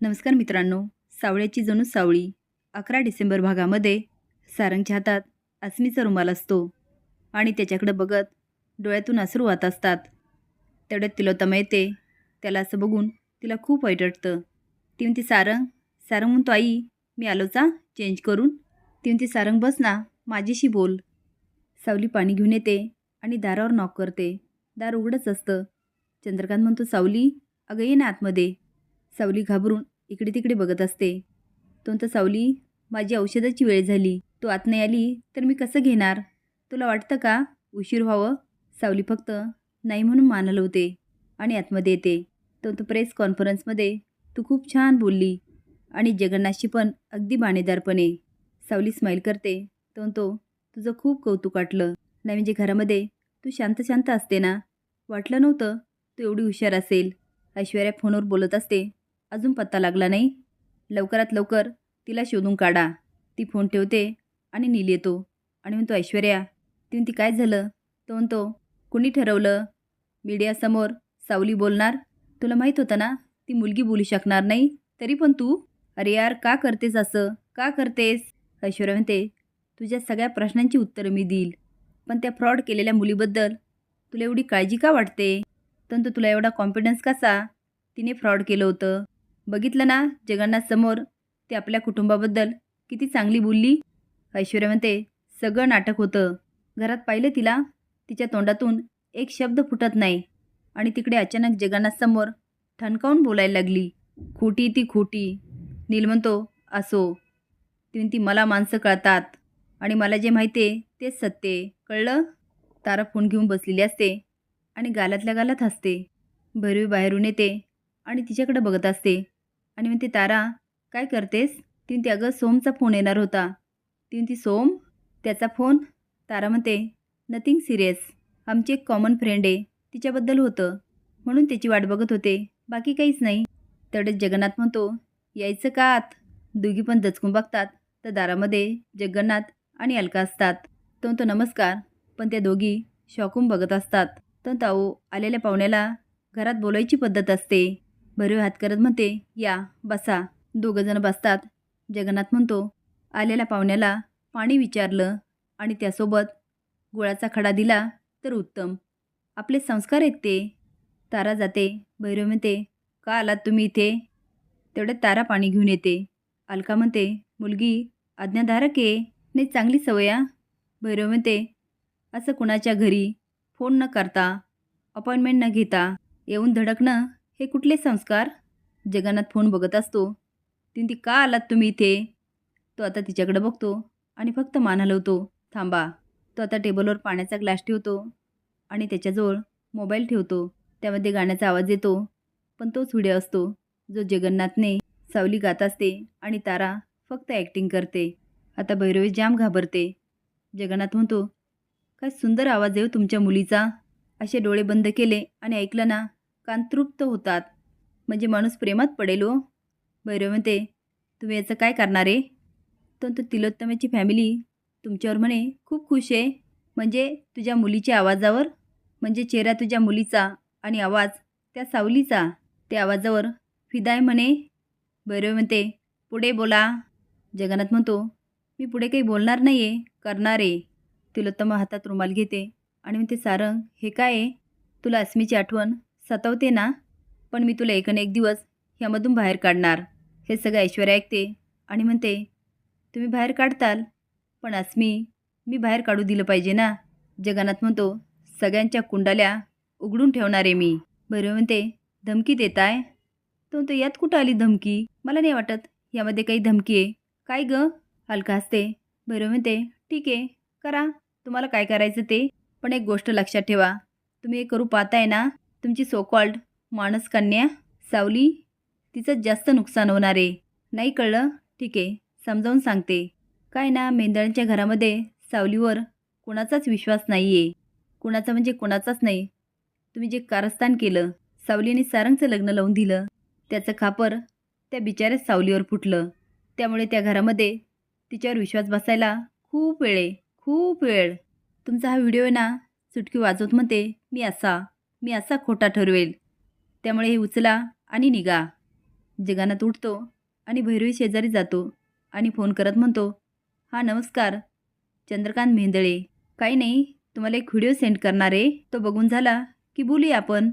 नमस्कार मित्रांनो सावळ्याची जणू सावळी अकरा डिसेंबर भागामध्ये सारंगच्या हातात अस्मीचा रुमाल असतो. आणि त्याच्याकडे बघत डोळ्यातून अश्रू वाहत असतात. तेवढ्यात तिलोत्तमा येते. त्याला असं बघून तिला खूप वाईट वाटतं. ती म्हणते सारंग सारंग म्हणतो आई मी आलोचा चेंज करून. ती म्हणते सारंग बस ना माझ्याशी बोल. सावली पाणी घेऊन येते आणि दारावर नॉक करते. दार उघडंच असतं. चंद्रकांत म्हणतो सावली अगं ये ना आतमध्ये. सावली घाबरून इकडे तिकडे बघत असते. तो म्हणतो सावली माझी औषधाची वेळ झाली. तू आत नाही आली तर मी कसं घेणार? तुला वाटतं का? उशीर व्हावं सावली फक्त नाही म्हणून मान हलवते आणि आतमध्ये येते. तो प्रेस कॉन्फरन्समध्ये तू खूप छान बोलली आणि जगन्नाथशी पण अगदी बाणेदारपणे सावली स्माईल करते. तो म्हणतो तुझं खूप कौतुक वाटलं. नाही म्हणजे घरामध्ये तू शांत शांत असते ना? वाटलं नव्हतं तू एवढी हुशार असेल. ऐश्वर्या फोनवर बोलत असते. अजून पत्ता लागला नाही. लवकरात लवकर तिला शोधून काढा. ती फोन ठेवते आणि नील येतो आणि म्हणतो ऐश्वर्या ती म्हणती काय झालं? तो म्हणतो कुणी ठरवलं? मीडियासमोर सावली बोलणार? तुला माहीत होतं ना ती मुलगी बोलू शकणार नाही. तरी पण तू? अरे यार का करतेस असं? का करतेस? ऐश्वर्या म्हणते तुझ्या सगळ्या प्रश्नांची उत्तरं मी देईल. पण त्या फ्रॉड केलेल्या मुलीबद्दल तुला एवढी काळजी का वाटते? तंतु तुला एवढा कॉन्फिडन्स कसा? तिने फ्रॉड केलं होतं. बघितलं ना जगन्नाथसमोर ते आपल्या कुटुंबाबद्दल किती चांगली बोलली? ऐश्वर्या म्हणते सगळं नाटक होतं. घरात पाहिलं तिला तिच्या तोंडातून एक शब्द फुटत नाही. आणि तिकडे अचानक जगन्नाथसमोर ठणकावून बोलायला लागली. खोटी ती खोटी. नील म्हणतो असो. ती मला माणसं कळतात. आणि मला जे माहिती आहे तेच सत्य कळलं? तारा फोन घेऊन बसलेली असते आणि गालातल्या गालात हसते. भैरवी बाहेरून येते आणि तिच्याकडे बघत असते. आणि म्हणते तारा काय करतेस? ती म्हणते अगं सोमचा फोन येणार होता. ती म्हणते सोम त्याचा फोन तारा म्हणते नथिंग सिरियस आमची एक कॉमन फ्रेंड आहे. तिच्याबद्दल होतं. म्हणून त्याची वाट बघत होते. बाकी काहीच नाही. तेवढेच जगन्नाथ म्हणतो यायचं का आत? दोघी पण दचकून बघतात. तर दारामध्ये जगन्नाथ आणि अलका असतात. तो म्हणतो नमस्कार. पण त्या दोघी शॉकून बघत असतात. तर ताऊ आलेल्या पाहुण्याला घरात बोलायची पद्धत असते. भरीव हात करत म्हणते या बसा. दोघंजणं बसतात. जगन्नाथ म्हणतो आलेल्या पाहुण्याला पाणी विचारलं आणि त्यासोबत गुळाचा खडा दिला तर उत्तम. आपले संस्कार आहेत ते. तारा जाते. भैरव म्हणते का आलात तुम्ही इथे? तेवढ्यात तारा पाणी घेऊन येते. अलका म्हणते मुलगी आज्ञाधारक आहे. नाही चांगली सवय भैरव म्हणते असं कुणाच्या घरी फोन न करता अपॉइंटमेंट न घेता येऊन धडकणं हे कुठले संस्कार? जगन्नाथ फोन बघत असतो. तिने ती का आलात तुम्ही इथे? तो आता तिच्याकडे बघतो आणि फक्त मान हलवतो. थांबा. तो आता टेबलवर पाण्याचा ग्लास ठेवतो आणि त्याच्याजवळ मोबाईल ठेवतो. त्यामध्ये गाण्याचा आवाज येतो. पण तोच व्हिडिओ असतो. जो जगन्नाथने सावली गात असते आणि तारा फक्त ॲक्टिंग करते. आता भैरवी जाम घाबरते. जगन्नाथ म्हणतो काय सुंदर आवाज आहे हो तुमच्या मुलीचा. असे डोळे बंद केले आणि ऐकलं ना कांतृप्त होतात. म्हणजे माणूस प्रेमात पडेल हो. भैरव म्हणते तुम्ही याचं काय करणार आहे? तर तो तिलोत्तमाची फॅमिली तुमच्यावर म्हणे खूप खुश आहे. म्हणजे तुझ्या मुलीच्या आवाजावर म्हणजे चेहरा तुझ्या मुलीचा आणि आवाज त्या सावलीचा त्या आवाजावर फिदाय म्हणे. भैरव म्हणते पुढे बोला. जगन्नाथ म्हणतो मी पुढे काही बोलणार नाही आहे करणार आहे. तिलोत्तमा हातात रुमाल घेते आणि म्हणते सारंग हे काय आहे? तुला अस्मीची आठवण? सतावते ना. पण मी तुला एक न एक दिवस ह्यामधून बाहेर काढणार. हे सगळं ऐश्वर्या ऐकते आणि म्हणते तुम्ही बाहेर काढताल. पण अस्मी मी बाहेर काढू दिलं पाहिजे ना. जगन्नाथ म्हणतो सगळ्यांच्या कुंडाल्या उघडून ठेवणार आहे मी. भैरव म्हणते धमकी देत आहे तो म्हणतो यात कुठं आली धमकी? मला नाही वाटत यामध्ये काही धमकी आहे. काय गं? हलका असते भैरव म्हणते ठीक आहे करा. तुम्हाला काय करायचं ते? पण एक गोष्ट लक्षात ठेवा. तुम्ही हे करू पाहताय ना? तुमची सोकॉल्ड माणसकन्या सावली तिचं जास्त नुकसान होणार आहे. नाही कळलं? ठीक आहे समजावून सांगते. काय ना मेंदळांच्या घरामध्ये सावलीवर कुणाचाच विश्वास नाही आहे कुणाचा म्हणजे कुणाचाच नाही. तुम्ही जे कारस्थान केलं सावलीने सारंगचं लग्न लावून दिलं त्याचं खापर त्या बिचाऱ्या सावलीवर फुटलं. त्यामुळे त्या घरामध्ये तिच्यावर विश्वास बसायला खूप वेळ आहे खूप वेळ. तुमचा हा व्हिडिओ आहे ना चुटकी वाजवत म्हणते मी असा. मी असा खोटा ठरवेल. त्यामुळे हे उचला आणि निघा. जगानात उठतो आणि भैरवी शेजारी जातो आणि फोन करत म्हणतो हां नमस्कार. चंद्रकांत मेंदळे. काही नाही तुम्हाला एक व्हिडिओ सेंड करणार आहे. तो बघून झाला की बोलूया आपण.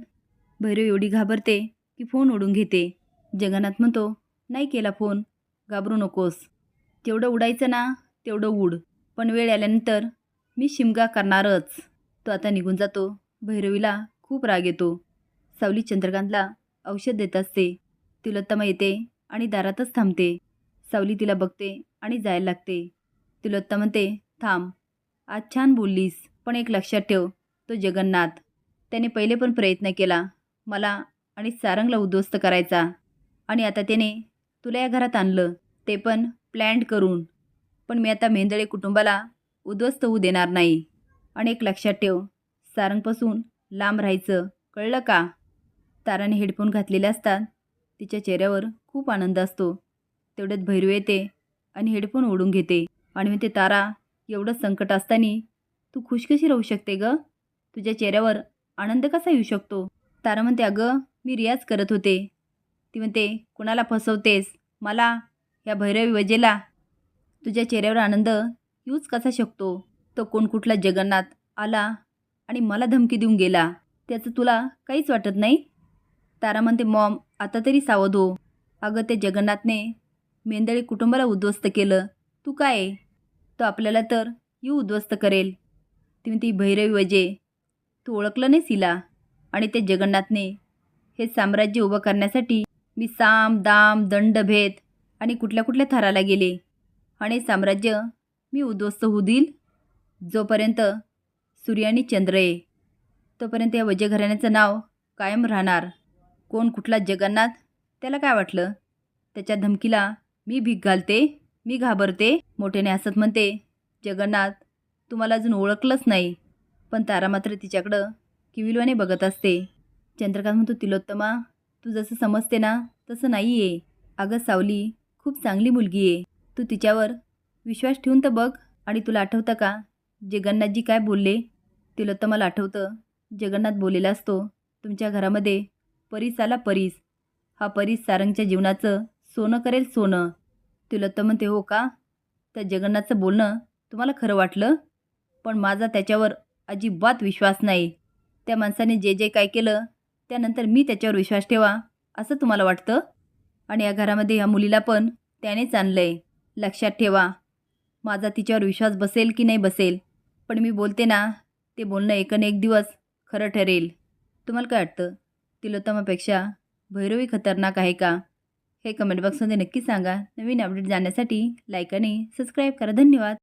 भैरव एवढी घाबरते की फोन ओढून घेते. जगन्नाथ म्हणतो नाही केला फोन. घाबरू नकोस. तेवढं उडायचं ना तेवढं उड. पण वेळ आल्यानंतर मी शिमगा करणारच. तो आता निघून जातो भैरवीला खूप राग येतो. सावली चंद्रकांतला औषध देत असते. तिलोत्तमा येते आणि दारातच थांबते. सावली तिला बघते आणि जायला लागते. तिलोत्तम म्हणते थांब. आज छान बोललीस पण एक लक्षात ठेव तो जगन्नाथ. त्याने पहिले पण प्रयत्न केला. मला आणि सारंगला उद्ध्वस्त करायचा. आणि आता त्याने तुला या घरात आणलं. ते पण प्लॅन्ड करून. पण मी आता मेंदळे कुटुंबाला उद्ध्वस्त होऊ देणार नाही. आणि एक लक्षात ठेव सारंगपासून लांब राहायचं कळलं का? ताराने हेडफोन घातलेले असतात. तिच्या चेहऱ्यावर खूप आनंद असतो. तेवढ्यात भैरव येते आणि हेडफोन ओढून घेते. आणि म्हणते तारा एवढं संकट असताना तू खुश कशी राहू शकते ग? तुझ्या चेहऱ्यावर आनंद कसा येऊ शकतो? तारा म्हणते अगं मी रियाज करत होते. ती म्हणते कुणाला फसवतेस? मला? या भैरवी वजेला तुझ्या चेहऱ्यावर आनंद येऊच कसा शकतो? तो कोण कुठला जगन्नाथ आला आणि मला धमकी देऊन गेला. त्याचं तुला काहीच वाटत नाही? तारा म्हणते मॉम आता तरी सावध हो. अगं ते जगन्नाथने मेंदळी कुटुंबाला उद्ध्वस्त केलं. तू काय आहे? तो आपल्याला तर यू उद्ध्वस्त करेल. ती म्हणते भैरवी वजे तू ओळखलं नाही सिला आणि ते जगन्नाथने हे साम्राज्य उभं करण्यासाठी मी साम दाम दंड भेद आणि कुठल्या कुठल्या थराला गेले. आणि साम्राज्य मी उद्ध्वस्त होऊ देईल? जोपर्यंत सूर्य आणि चंद्र आहे. तोपर्यंत या वजघराण्याचं नाव कायम राहणार. कोण कुठला जगन्नाथ? त्याला काय वाटलं? त्याच्या धमकीला मी भीक घालते मी घाबरते मोठ्याने हसत म्हणते जगन्नाथ तुम्हाला अजून ओळखलंच नाही. पण तारा मात्र तिच्याकडं किविलवाने बघत असते. चंद्रकांत म्हणतो तिलोत्तमा तू जसं समजते ना तसं नाही आहे अगं सावली खूप चांगली मुलगी आहे. तू तिच्यावर विश्वास ठेवून तर बघ आणि तुला आठवतं का जगन्नाथजी काय बोलले? तिलोत्तमाला आठवतं. जगन्नाथ बोललेला असतो तुमच्या घरामध्ये परीस आला परीस. हा परीस सारंगच्या जीवनाचं सोनं करेल सोनं. तिलोत्तम म्हणते हो का? त्या जगन्नाथचं बोलणं तुम्हाला खरं वाटलं? पण माझा त्याच्यावर अजिबात विश्वास नाही. त्या माणसाने जे जे काय केलं त्यानंतर मी त्याच्यावर विश्वास ठेवा असं तुम्हाला वाटतं? आणि या घरामध्ये ह्या मुलीला पण त्यानेच आणलं आहे लक्षात ठेवा. माझा तिच्यावर विश्वास बसेल की नाही बसेल. पण मी बोलते ना ते बोलणं एकन एक दिवस खरं ठरेल. तुम्हाला काय वाटतं? तिलोत्तमापेक्षा भैरवी खतरनाक आहे का? हे कमेंट बॉक्समध्ये नक्की सांगा. नवीन अपडेट जाण्यासाठी लाईक आणि सबस्क्राईब करा. धन्यवाद.